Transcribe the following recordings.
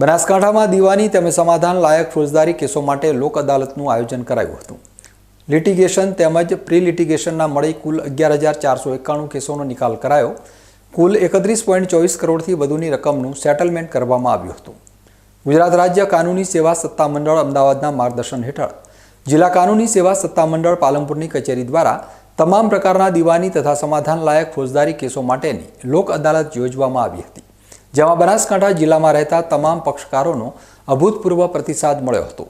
બનાસકાંઠામાં દીવાની તેમજ સમાધાન લાયક ફોજદારી કેસો માટે લોક અદાલતનું આયોજન કરાયું હતું. લિટિગેશન તેમજ પ્રી લિટિગેશનના મળી કુલ અગિયાર હજાર ચારસો એકાણું કેસોનો નિકાલ કરાયો. કુલ એકત્રીસ પોઈન્ટ ચોવીસ કરોડથી વધુની રકમનું સેટલમેન્ટ કરવામાં આવ્યું હતું. ગુજરાત રાજ્ય કાનૂની સેવા સત્તામંડળ અમદાવાદના માર્ગદર્શન હેઠળ જિલ્લા કાનૂની સેવા સત્તામંડળ પાલનપુરની કચેરી દ્વારા તમામ પ્રકારના દીવાની તથા સમાધાન લાયક ફોજદારી કેસો માટેની લોક અદાલત યોજવામાં આવી હતી. જેમાં બનાસકાંઠા જિલ્લામાં રહેતા તમામ પક્ષકારોનો અભૂતપૂર્વ પ્રતિસાદ મળ્યો હતો.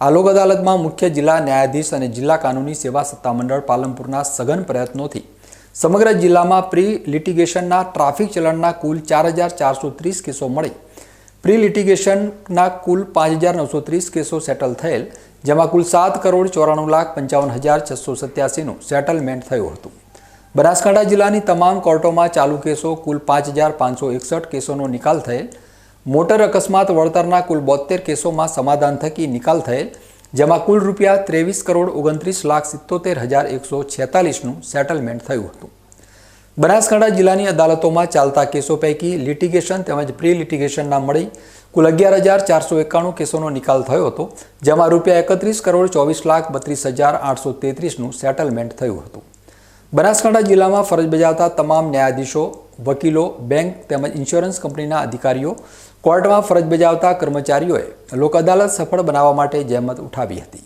આ લોક અદાલતમાં મુખ્ય જિલ્લા ન્યાયાધીશ અને જિલ્લા કાનૂની સેવા સત્તામંડળ પાલનપુરના સઘન પ્રયત્નોથી સમગ્ર જિલ્લામાં પ્રી લિટિગેશનના ટ્રાફિક ચલણના કુલ ચાર હજાર ચારસો ત્રીસ કેસો મળી. પ્રી લિટિગેશનના કુલ પાંચ હજાર નવસો ત્રીસ કેસો સેટલ થયેલ, જેમાં કુલ સાત કરોડ ચોરાણું લાખ પંચાવન હજાર છસો સત્યાસીનું સેટલમેન્ટ થયું હતું. બનાસકાંઠા જિલ્લાની તમામ કોર્ટોમાં ચાલુ કેસો, કુલ પાંચ હજાર પાંચસો એકસઠ કેસોનો નિકાલ થયેલ. મોટર અકસ્માત વળતરના કુલ બોતેર કેસોમાં સમાધાન થકી નિકાલ થયેલ, જેમાં કુલ રૂપિયા ત્રેવીસ કરોડ ઓગણત્રીસ લાખ સિત્તોતેર હજાર એકસો છેતાલીસનું સેટલમેન્ટ થયું હતું. બનાસકાંઠા જિલ્લાની અદાલતોમાં ચાલતા કેસો પૈકી લિટિગેશન તેમજ પ્રી લિટિગેશનના મળી કુલ અગિયાર હજાર ચારસો એકાણું કેસોનો નિકાલ થયો હતો, જેમાં રૂપિયા એકત્રીસ કરોડ ચોવીસ લાખ બત્રીસ હજાર આઠસો તેત્રીસનું સેટલમેન્ટ થયું હતું. બનાસકાંઠા જિલ્લામાં ફરજ બજાવતા તમામ ન્યાયાધીશો, વકીલો, બેંક તેમજ ઇન્સ્યોરન્સ કંપનીના અધિકારીઓ કોર્ટમાં ફરજ બજાવતા કર્મચારીઓએ લોક અદાલત સફળ બનાવવા માટે જહેમત ઉઠાવી હતી.